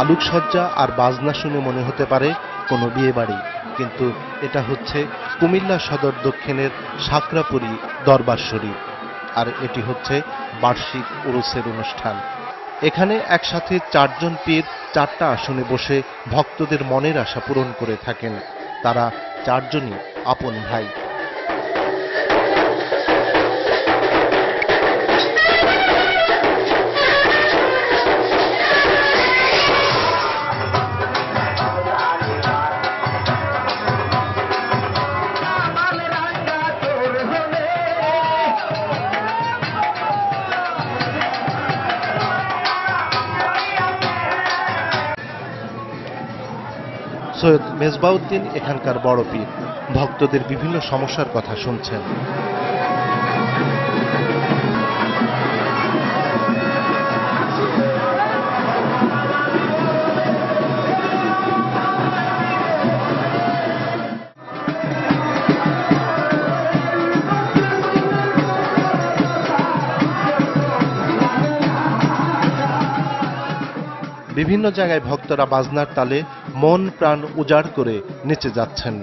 আলোকসজ্জা আর বাজনা শুনে মনে হতে পারে কোনো বিয়ে বাড়ি কিন্তু এটা হচ্ছে কুমিল্লা সদর দক্ষিণের সাকরাপুরি দরবার শরীফ, আর এটি হচ্ছে বার্ষিক উরুসের অনুষ্ঠান। এখানে একসাথে চারজন পীর চারটা আসনে বসে ভক্তদের মনের আশা পূরণ করে থাকেন। তারা চারজনই আপন ভাই। সৈয়দ মেজবাউদ্দিন এখানকার বড় পীর। ভক্তদের বিভিন্ন সমস্যার কথা শুনছেন। বিভিন্ন জায়গায় ভক্তরা বাজনার তালে মন প্রাণ উজাড় করে নেচে যাচ্ছেন।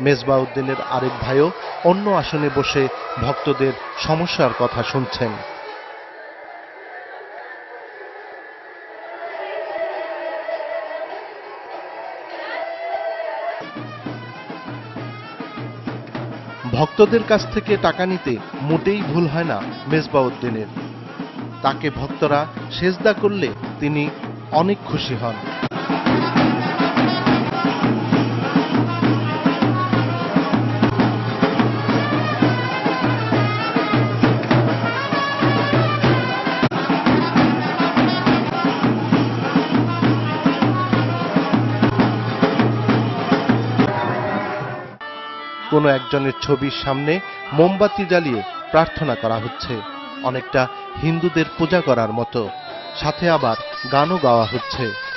মেজবাউদ্দিনের আরেক ভাইও অন্য আসনে বসে ভক্তদের সমস্যার কথা শুনছেন। ভক্তদের কাছ থেকে টাকা নিতে মোটেই ভুল হয় না মেজবাউদ্দিনের। তাকে ভক্তরা সেজদা করলে তিনি অনেক খুশি হন। কোনো একজনের ছবির সামনে মোমবাতি জ্বালিয়ে প্রার্থনা করা হচ্ছে। অনেকটা হিন্দুদের পূজা করার মতো। সাথে আবার গানও গাওয়া হচ্ছে।